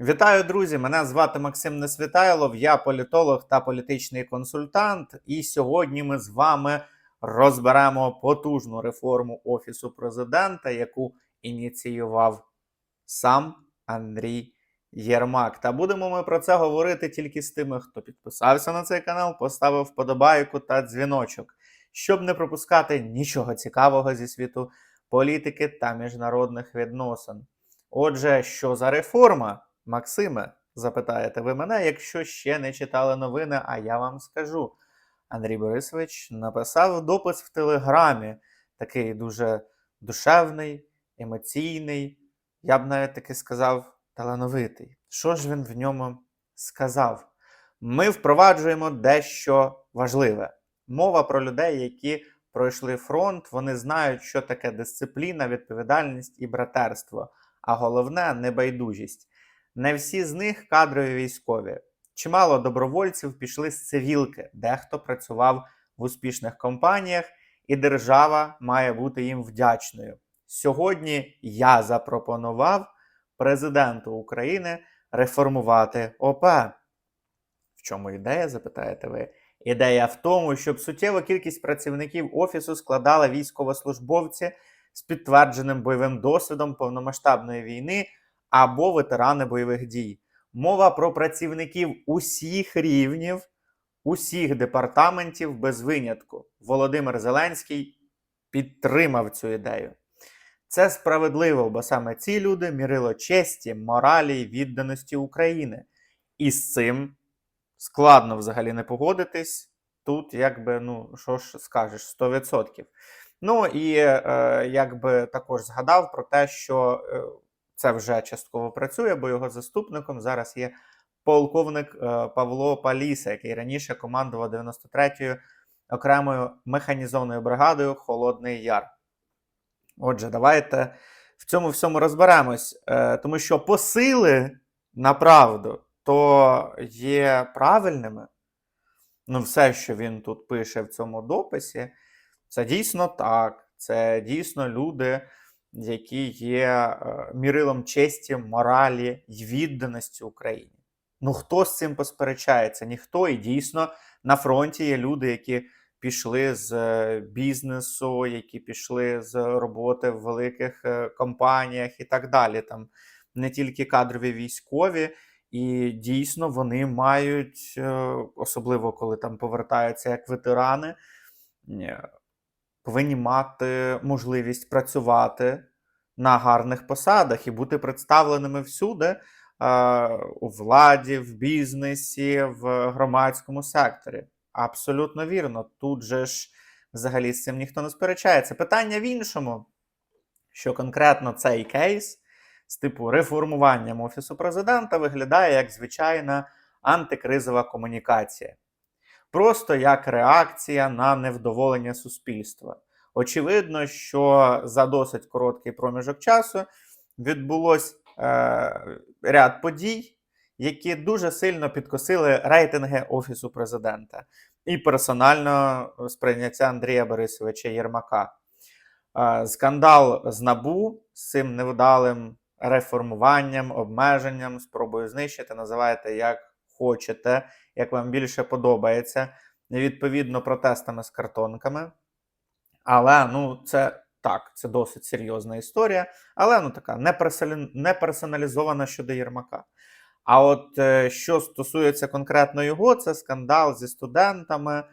Вітаю, друзі! Мене звати Максим Несвітайлов, я політолог та політичний консультант. І сьогодні ми з вами розберемо потужну реформу Офісу президента, яку ініціював сам Андрій Єрмак. Та будемо ми про це говорити тільки з тими, хто підписався на цей канал, поставив вподобайку та дзвіночок, щоб не пропускати нічого цікавого зі світу політики та міжнародних відносин. Отже, що за реформа? Максиме, запитаєте ви мене, якщо ще не читали новини, а я вам скажу. Андрій Борисович написав допис в Телеграмі, такий дуже душевний, емоційний, я б навіть таки сказав, талановитий. Що ж він в ньому сказав? Ми впроваджуємо дещо важливе. Мова про людей, які пройшли фронт, вони знають, що таке дисципліна, відповідальність і братерство, а головне небайдужість. Не всі з них кадрові військові. Чимало добровольців пішли з цивілки, дехто працював в успішних компаніях, і держава має бути їм вдячною. Сьогодні я запропонував президенту України реформувати ОП. В чому ідея, запитаєте ви? Ідея в тому, щоб суттєва кількість працівників офісу складала військовослужбовці з підтвердженим бойовим досвідом повномасштабної війни або ветерани бойових дій. Мова про працівників усіх рівнів, усіх департаментів без винятку. Володимир Зеленський підтримав цю ідею. Це справедливо, бо саме ці люди мірило честі, моралі і відданості України. І з цим складно взагалі не погодитись. Тут, якби, ну, що ж скажеш, 100%. Ну і е, якби також згадав про те, що е, це вже частково працює, бо його заступником зараз є полковник е, Павло Паліса, який раніше командував 93-ю окремою механізованою бригадою Холодний Яр. Отже, давайте в цьому всьому розберемось, е, тому що посили на правду то є правильними. Ну, все, що він тут пише в цьому дописі, це дійсно так. Це дійсно люди, які є е, мірилом честі, моралі й відданості Україні. Ну хто з цим посперечається? Ніхто і дійсно на фронті є люди, які пішли з е, бізнесу, які пішли з роботи в великих е, компаніях і так далі. Там не тільки кадрові військові, і дійсно вони мають, особливо коли там повертаються як ветерани, повинні мати можливість працювати на гарних посадах і бути представленими всюди е, у владі, в бізнесі, в громадському секторі. Абсолютно вірно. Тут же ж взагалі з цим ніхто не сперечається. Питання в іншому, що конкретно цей кейс з типу реформуванням Офісу президента виглядає як звичайна антикризова комунікація. Просто як реакція на невдоволення суспільства. Очевидно, що за досить короткий проміжок часу відбулось е, ряд подій, які дуже сильно підкосили рейтинги Офісу президента і персонально сприйняття Андрія Борисовича Єрмака. Е, скандал з Набу з цим невдалим реформуванням, обмеженням, спробою знищити, називайте як хочете, як вам більше подобається, відповідно протестами з картонками. Але ну, це так, це досить серйозна історія, але ну така не персоналізована щодо Єрмака. А от е, що стосується конкретно його, це скандал зі студентами.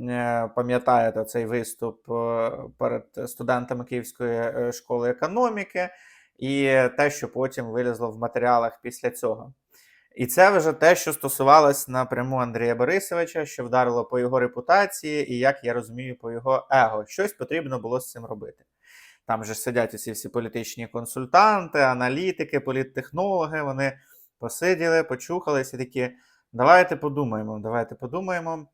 Е, Пам'ятаєте цей виступ е, перед студентами Київської школи економіки, і те, що потім вилізло в матеріалах після цього. І це вже те, що стосувалось напряму Андрія Борисовича, що вдарило по його репутації, і, як я розумію, по його его. Щось потрібно було з цим робити. Там же сидять усі всі політичні консультанти, аналітики, політтехнологи. Вони посиділи, почухались такі. Давайте подумаємо, давайте подумаємо,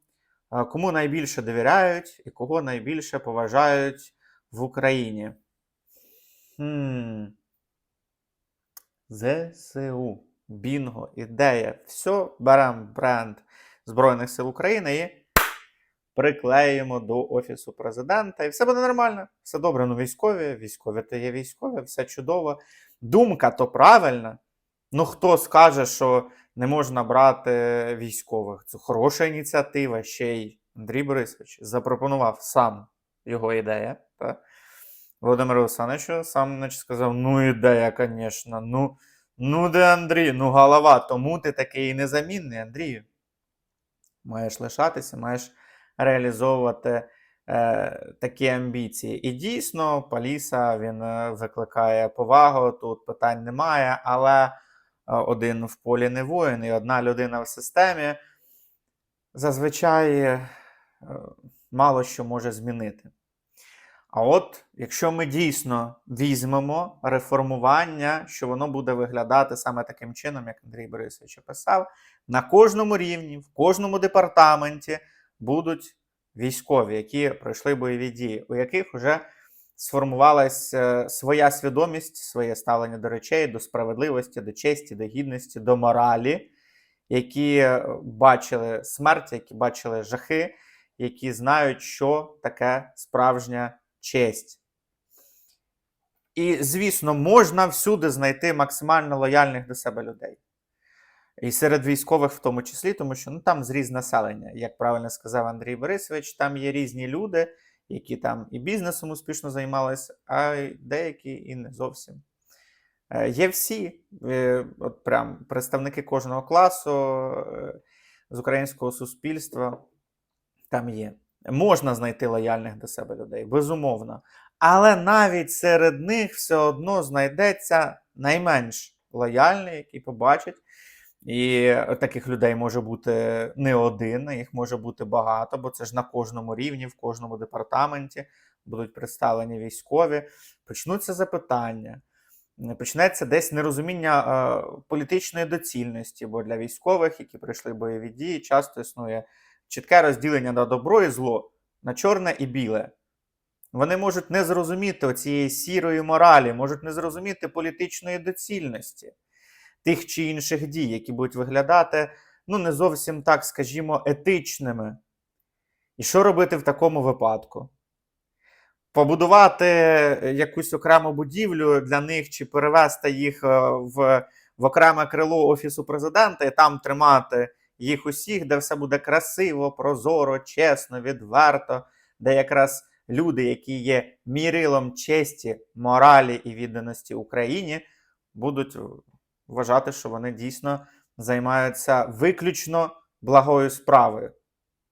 кому найбільше довіряють і кого найбільше поважають в Україні. Хм. ЗСУ. Бінго, ідея. Все, беремо бренд Збройних сил України і приклеїмо до Офісу президента. І все буде нормально. Все добре. Ну, військові, військові то є військові, все чудово. Думка то правильна. Ну, хто скаже, що не можна брати військових? Це хороша ініціатива. Ще й Андрій Борисович запропонував сам його ідея. Та? Володимиру Олександровичу сам наче сказав: ну, ідея, звісно, ну, ну де Андрій, ну голова, тому ти такий незамінний, Андрію. Маєш лишатися, маєш реалізовувати е, такі амбіції. І дійсно, Паліса він е, викликає повагу, тут питань немає, але е, один в полі не воїн, і одна людина в системі зазвичай е, мало що може змінити. А от якщо ми дійсно візьмемо реформування, що воно буде виглядати саме таким чином, як Андрій Борисович описав, на кожному рівні, в кожному департаменті будуть військові, які пройшли бойові дії, у яких вже сформувалась е, своя свідомість, своє ставлення до речей, до справедливості, до честі, до гідності, до моралі, які е, бачили смерть, які бачили жахи, які знають, що таке справжня честь. І, звісно, можна всюди знайти максимально лояльних до себе людей. І серед військових в тому числі, тому що ну, там зріз населення. Як правильно сказав Андрій Борисович, там є різні люди, які там і бізнесом успішно займалися, а деякі і не зовсім. Е, Є всі, е, от прям представники кожного класу е, з українського суспільства там є. Можна знайти лояльних до себе людей, безумовно. Але навіть серед них все одно знайдеться найменш лояльний, який побачить. І таких людей може бути не один, їх може бути багато, бо це ж на кожному рівні, в кожному департаменті будуть представлені військові. Почнуться запитання, почнеться десь нерозуміння е, політичної доцільності, бо для військових, які пройшли бойові дії, часто існує чітке розділення на добро і зло, на чорне і біле. Вони можуть не зрозуміти оцієї сірої моралі, можуть не зрозуміти політичної доцільності тих чи інших дій, які будуть виглядати ну, не зовсім так, скажімо, етичними. І що робити в такому випадку? Побудувати якусь окрему будівлю для них чи перевести їх е, в, в окреме крило Офісу президента і там тримати їх усіх, де все буде красиво, прозоро, чесно, відверто, де якраз люди, які є мірилом честі, моралі і відданості Україні, будуть вважати, що вони дійсно займаються виключно благою справою.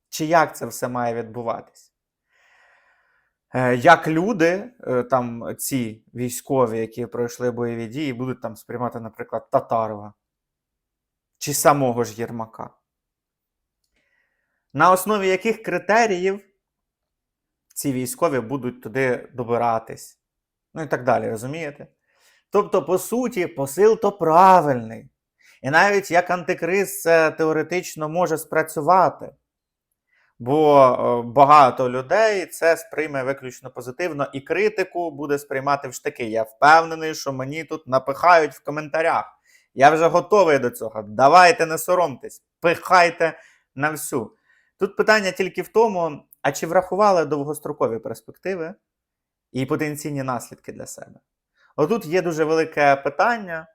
Чи як це все має відбуватись? Е, Як люди, е, там ці військові, які пройшли бойові дії, будуть там сприймати, наприклад, Татарова чи самого ж Єрмака? На основі яких критеріїв ці військові будуть туди добиратись? Ну і так далі, розумієте? Тобто, по суті, посил то правильний. І навіть як антикриз це теоретично може спрацювати. Бо е, багато людей це сприйме виключно позитивно, і критику буде сприймати в штики. Я впевнений, що мені тут напихають в коментарях. Я вже готовий до цього. Давайте не соромтесь, пихайте на всю. Тут питання тільки в тому, а чи врахували довгострокові перспективи і потенційні наслідки для себе? Отут є дуже велике питання.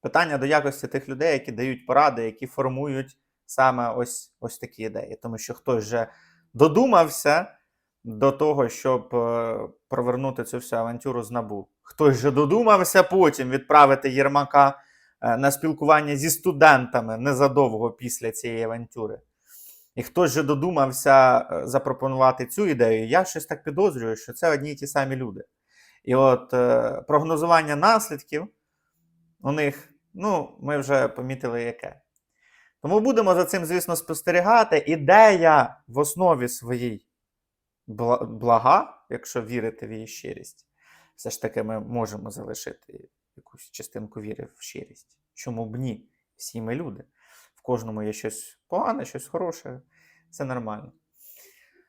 Питання до якості тих людей, які дають поради, які формують саме ось ось такі ідеї. Тому що хтось вже додумався до того, щоб е, провернути цю всю авантюру з набу. Хтось же додумався потім відправити Єрмака е, на спілкування зі студентами незадовго після цієї авантюри. І хтось же додумався е, запропонувати цю ідею. Я щось так підозрюю, що це одні й ті самі люди. І от е, прогнозування наслідків у них, ну, ми вже помітили яке. Тому будемо за цим, звісно, спостерігати. Ідея в основі своїй блага, якщо вірити в її щирість, все ж таки ми можемо залишити якусь частинку віри в щирість. Чому б ні? Всі ми люди. Кожному є щось погане, щось хороше. Це нормально.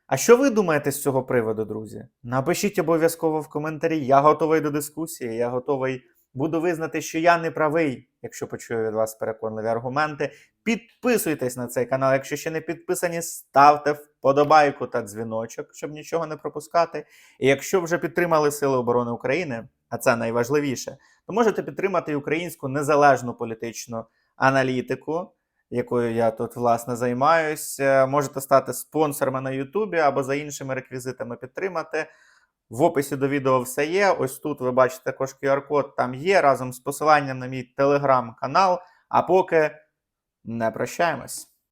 А що ви думаєте з цього приводу, друзі? Напишіть обов'язково в коментарі. Я готовий до дискусії, я готовий буду визнати, що я не правий, якщо почую від вас переконливі аргументи. Підписуйтесь на цей канал, якщо ще не підписані, ставте вподобайку та дзвіночок, щоб нічого не пропускати. І якщо вже підтримали Сили оборони України, а це найважливіше, то можете підтримати українську незалежну політичну аналітику, якою я тут власне займаюся. Можете стати спонсорами на Ютубі або за іншими реквізитами підтримати. В описі до відео все є. Ось тут ви бачите також QR-код, там є разом з посиланням на мій телеграм-канал. А поки не прощаємось.